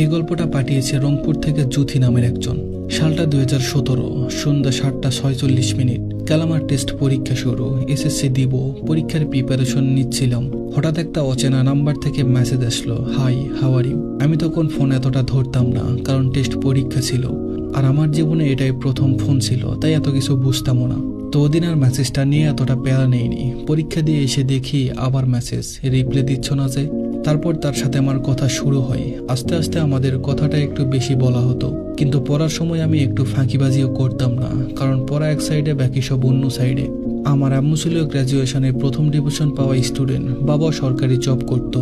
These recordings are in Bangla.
এই গল্পটা পাঠিয়েছে রংপুর থেকে জুথি নামের একজন। সালটা দুই হাজার সতেরো, সন্ধ্যা সাতটা ছয়চল্লিশ মিনিট। কালামার টেস্ট পরীক্ষা শুরু, এসএসসি দিব, পরীক্ষার প্রিপারেশন নিচ্ছিলাম। হঠাৎ একটা অচেনা নাম্বার থেকে মেসেজ আসলো হাই হাওয়ার আমি তখন ফোন এতটা ধরতাম না, কারণ টেস্ট পরীক্ষা ছিল। আর আমার জীবনে এটাই প্রথম ফোন ছিল, তাই এত কিছু বুঝতামও না। তো ওদিন আর মেসেজটা নিয়ে এতটা প্যারা নেইনি। পরীক্ষা দিয়ে এসে দেখি আবার মেসেজ রিপ্লাই দিচ্ছ না যে। তারপর তার সাথে আমার কথা শুরু হয়। আস্তে আস্তে আমাদের কথাটা একটু বেশি বলা হতো। কিন্তু পড়ার সময় আমি একটু ফাঁকিবাজিও করতাম না, কারণ পড়া এক সাইডে বাকি সব অন্য সাইডে আমার আম্মু ছিল গ্র্যাজুয়েশনের প্রথম ডিভিশন পাওয়া স্টুডেন্ট বাবা সরকারি জব করত।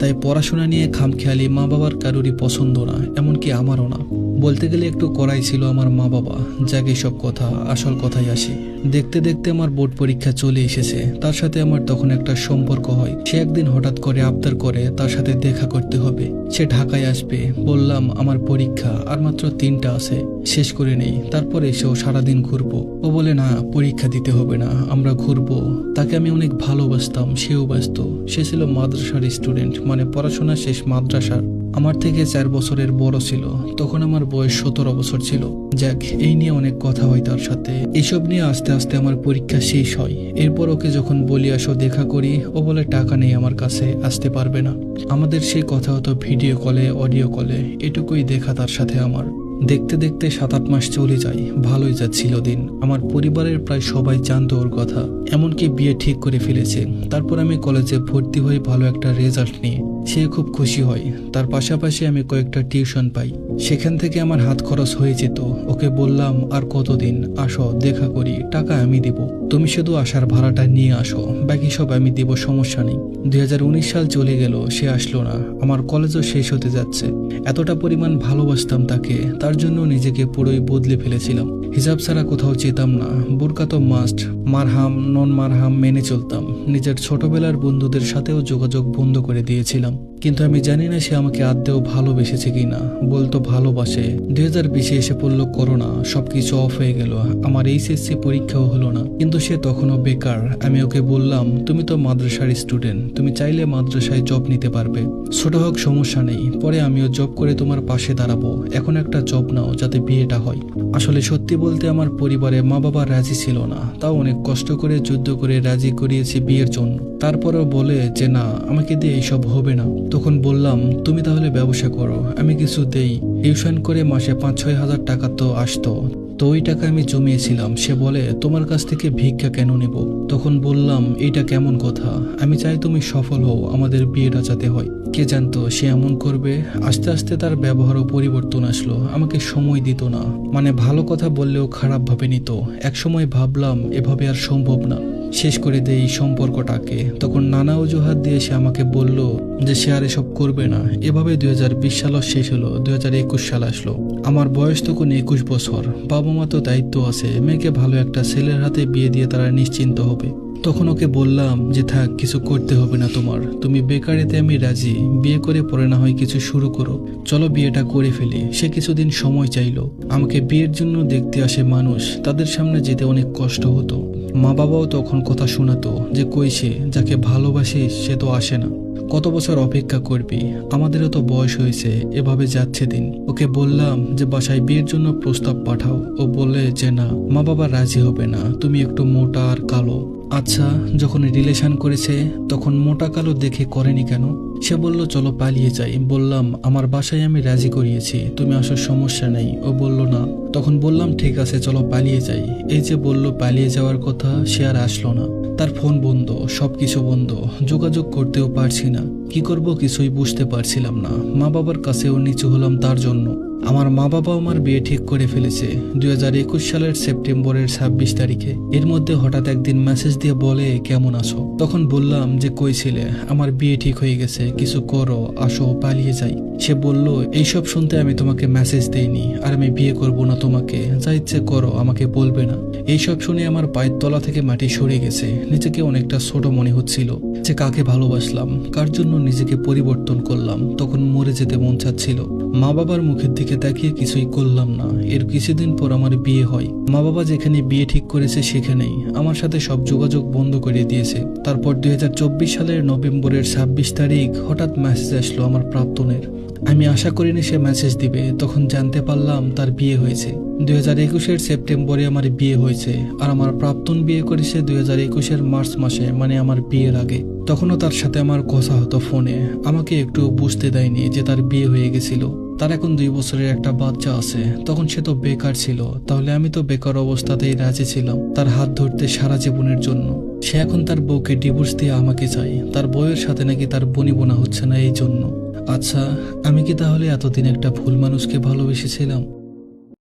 তাই পড়াশোনা নিয়ে খামখেয়ালি মা বাবার কারোরই পছন্দ না, এমনকি আমারও না। বলতে গেলে একটু করাই ছিল আমার মা বাবা, যাকে সব কথা, আসল কথাই আসি। দেখতে দেখতে আমার বোর্ড পরীক্ষা চলে এসেছে। তার সাথে আমার তখন একটা সম্পর্ক হয়। সে একদিন হঠাৎ করে আবদার করে তার সাথে দেখা করতে হবে। সে ঢাকায় আসবে। বললাম, আমার পরীক্ষা আর মাত্র তিনটা আছে। শেষ করে নেই। তারপর এসেও সারাদিন ঘুরবো। ও বলে, না, পরীক্ষা দিতে হবে না। আমরা ঘুরবো। তাকে আমি অনেক ভালোবাসতাম। সেও ব্যস্ত। সে ছিল মাদ্রাসার স্টুডেন্ট মানে পড়াশোনা শেষ মাদ্রাসার। আমার থেকে চার বছরের বড় ছিল। তখন আমার বয়স সতেরো বছর ছিল। যাক, এই নিয়ে অনেক কথা হয় তার সাথে। এসব নিয়ে আস্তে আস্তে আমার পরীক্ষা শেষ হয়। এরপর ওকে যখন বলি, আসো, দেখা করি। ও বলে, টাকা নেই আমার কাছে, আসতে পারবে না। আমাদের সেই কথা হতো ভিডিও কলে, অডিও কলে। এটুকুই দেখা তার সাথে আমার। দেখতে দেখতে সাত আট মাস চলে যায়। ভালোই যাচ্ছিল দিন। আমার পরিবারের প্রায় সবাই জানতো ওর কথা। এমনকি বিয়ে ঠিক করে ফেলেছে। তারপর আমি কলেজে ভর্তি হয়ে ভালো একটা রেজাল্ট নিয়ে সে খুব খুশি হয়। তার পাশাপাশি আমি কয়েকটা টিউশন পাই। সেখান থেকে আমার হাত খরচ হয়ে যেত। ওকে বললাম, আর কতদিন? আসো, দেখা করি। টাকা আমি দিব। তুমি শুধু আসার ভাড়াটা নিয়ে আসো। বাকি সব আমি দিব, সমস্যা নেই। দুই হাজার উনিশ সাল চলে গেল, সে আসলো না। আমার কলেজও শেষ হতে যাচ্ছে। এতটা পরিমাণ ভালোবাসতাম তাকে। তার জন্য নিজেকে পুরোই বদলে ফেলেছিলাম। হিসাব ছাড়া কোথাও যেতাম না। বোরকা তো মাস্ট মারহাম, নন মারহাম মেনে চলতাম। নিজের ছোটবেলার বন্ধুদের সাথেও যোগাযোগ বন্ধ করে দিয়েছিলাম। Instagram কিন্তু আমি জানি না সে আমাকে আদতেও ভালোবেসেছে কিনা। বলতো ভালোবাসে। দুই হাজার বিশে এসে পড়ল করোনা সবকিছু অফ হয়ে গেল। আমার এইচএসসি পরীক্ষাও হলো না। কিন্তু সে তখনও বেকার। আমি ওকে বললাম, তুমি তো মাদ্রাসার স্টুডেন্ট তুমি চাইলে মাদ্রাসায় জব নিতে পারবে। ছোট হোক, সমস্যা নেই। পরে আমিও জব করে তোমার পাশে দাঁড়াবো। এখন একটা জব নাও, যাতে বিয়েটা হয়। আসলে সত্যি বলতে আমার পরিবারে মা বাবা রাজি ছিল না। তাও অনেক কষ্ট করে, যুদ্ধ করে রাজি করিয়েছি বিয়ের জন্য। তারপরেও বলে যে, না, আমাকে দিয়ে এইসব হবে না। তখন বললাম, তুমি তাহলে ব্যবসা করো, আমি কিছু দেই। টিউশন করে মাসে পাঁচ ছয় হাজার টাকা তো আসতো। তো ওই টাকা আমি জমিয়েছিলাম। সে বলে, তোমার কাছ থেকে ভিক্ষা কেন নেব? তখন বললাম, এইটা কেমন কথা? আমি চাই তুমি সফল হও, আমাদের বিয়েটা যাতে হয়। কে জানতো, সে এমন করবে। আস্তে আস্তে তার ব্যবহারও পরিবর্তন আসলো। আমাকে সময় দিত না। মানে ভালো কথা বললেও খারাপ ভাবে নিত। একসময় ভাবলাম, এভাবে আর সম্ভব না। শেষ করে দেয় এই সম্পর্কটাকে। তখন নানা অজুহাত দিয়ে সে আমাকে বলল যে সে আর এসব করবে না। এভাবে দুই সালও শেষ হলো, দুই হাজার একুশ সাল আসলো। আমার বয়স তখন একুশ বছর। বাবা মা তো দায়িত্ব আছে। মেয়েকে ভালো একটা ছেলের হাতে বিয়ে দিয়ে তারা নিশ্চিন্ত হবে। তখন ওকে বললাম যে, থাক, কিছু করতে হবে না তোমার। তুমি বেকারিতে আমি রাজি। বিয়ে করে পরে না হয় কিছু শুরু করো। চলো বিয়েটা করে ফেলি। সে কিছুদিন সময় চাইলো। আমাকে বিয়ের জন্য দেখতে আসে মানুষ। তাদের সামনে যেতে অনেক কষ্ট হতো। মা বাবাও তখন কথা শোনাতো যে কইছে যাকে ভালোবাসিস, সে তো আসে না। কত বছর অপেক্ষা করবি? আমাদেরও তো বয়স হয়েছে, এভাবে যাচ্ছে দিন। ওকে বললাম যে, বাসায় বিয়ের জন্য প্রস্তাব পাঠাও। ও বললে যে, না মা বাবা রাজি হবে না। তুমি একটু মোটা আর কালো। আচ্ছা যখন রিলেশন করেছে, তখন মোটা কালো দেখে করেনি কেন? সে বলল, চলো পালিয়ে যাই। বললাম, আমার বাসায় আমি রাজি করিয়েছি, তুমি আসার সমস্যা নেই। ও বলল, না। তখন বললাম, ঠিক আছে, চলো পালিয়ে যাই। এই যে বলল, পালিয়ে যাওয়ার কথা সে আর আসলো না। তার ফোন বন্ধ, সবকিছু বন্ধ, যোগাযোগ করতেও পারছি না। কি করব কিছুই বুঝতে পারছিলাম না। মা বাবার কাছেও নিচু হলাম তার জন্য। আমার মা বাবা আমার বিয়ে ঠিক করে ফেলেছে, দুই হাজার একুশ সালের সেপ্টেম্বরের ছাব্বিশ তারিখে। এর মধ্যে হঠাৎ একদিন মেসেজ দিয়ে বলে, কেমন আছো? তখন বললাম যে, কই ছিলে? আমার বিয়ে ঠিক হয়ে গেছে। কিছু করো, আসো, পালিয়ে যাই। সে বলল, এইসব শুনতে আমি তোমাকে মেসেজ দেইনি, আর আমি বিয়ে করব না তোমাকে। যা ইচ্ছে করো, আমাকে বলবে না। এইসব শুনে আমার পায়ের তলা থেকে মাটি সরে গেছে। নিজেকে অনেকটা ছোট মনে হচ্ছিল যে, কাকে ভালোবাসলাম? কার জন্য নিজেকে পরিবর্তন করলাম? তখন মরে যেতে মন চাচ্ছিল। মা বাবার মুখের দিকে তাকিয়ে কিছুই করলাম না। এর কিছুদিন পর আমার বিয়ে হয়। মা বাবা যেখানে বিয়ে ঠিক করেছে সেখানেই। আমার সাথে সব যোগাযোগ বন্ধ করে দিয়েছে। তারপর দুই হাজার চব্বিশ সালের নভেম্বরের ছাব্বিশ তারিখ হঠাৎ মেসেজ আসলো আমার প্রাক্তনের। আমি আশা করিনি সে মেসেজ দিবে। তখন জানতে পারলাম তার বিয়ে হয়েছে। দুই হাজার একুশের সেপ্টেম্বরে আমার বিয়ে হয়েছে আর আমার প্রাক্তন বিয়ে করেছে দুই হাজার একুশের মার্চ মাসে মানে আমার বিয়ের আগে। তখনও তার সাথে আমার কথা হতো ফোনে। আমাকে একটু বুঝতে দেয়নি যে তার বিয়ে হয়ে গেছিল। তার এখন দুই বছরের একটা বাচ্চা আছে। তখন সে তো বেকার ছিল। তাহলে আমি তো বেকার অবস্থাতেই রাজি ছিলাম তার হাত ধরতে সারা জীবনের জন্য। সে এখন তার বউকে ডিভোর্স দিয়ে আমাকে চাই তার বউয়ের সাথে নাকি তার বনি বোনা হচ্ছে না এই জন্য আচ্ছা আমি কি তাহলে এতদিন একটা ভুল মানুষকে ভালোবেসেছিলাম?